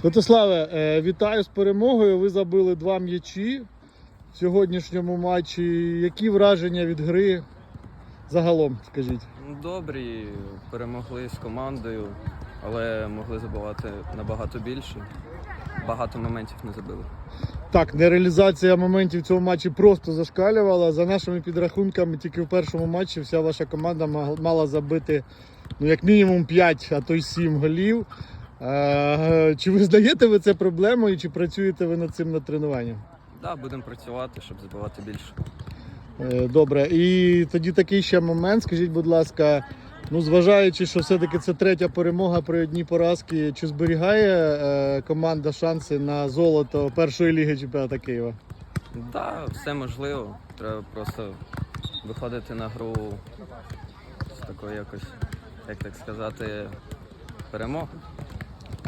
Святославе, е, вітаю з перемогою. Ви забили два м'ячі в сьогоднішньому матчі. Які враження від гри загалом, скажіть? Ну, Добрі, перемогли з командою, але могли забивати набагато більше. Багато моментів не забили. Так, нереалізація моментів цього матчі просто зашкалювала. За нашими підрахунками, тільки в першому матчі вся ваша команда мала забити ну, як мінімум 5, а то й 7 голів. Е, Чи визнаєте ви це проблемою, чи працюєте ви над цим на тренуванні? Так, да, будемо працювати, щоб забивати більше. Е, Добре, і тоді такий ще момент. Скажіть, будь ласка, ну зважаючи, що все-таки це третя перемога при одній поразці, чи зберігає е, команда шанси на золото першої ліги чемпіоната Києва? Так, да, все можливо. Треба просто виходити на гру з такою якось, як так сказати, перемоги.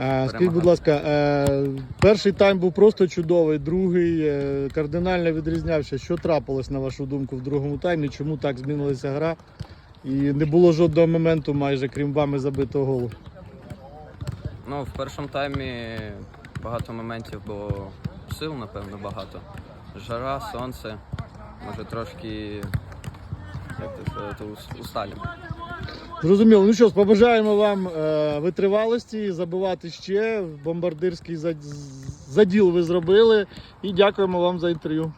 Е, Скажіть, будь ласка, е, перший тайм був просто чудовий, другий е, кардинально відрізнявся. Що трапилось, на вашу думку, в другому таймі? Чому так змінилася гра? І не було жодного моменту, майже крім вами забитого голу. Ну, в першому таймі багато моментів було сил, напевно, багато. Жара, сонце, може трошки, як сказати, ус- Зрозуміло. Ну що ж, побажаємо вам е, витривалості, забивати ще. Бомбардирський заділ ви зробили. І дякуємо вам за інтерв'ю.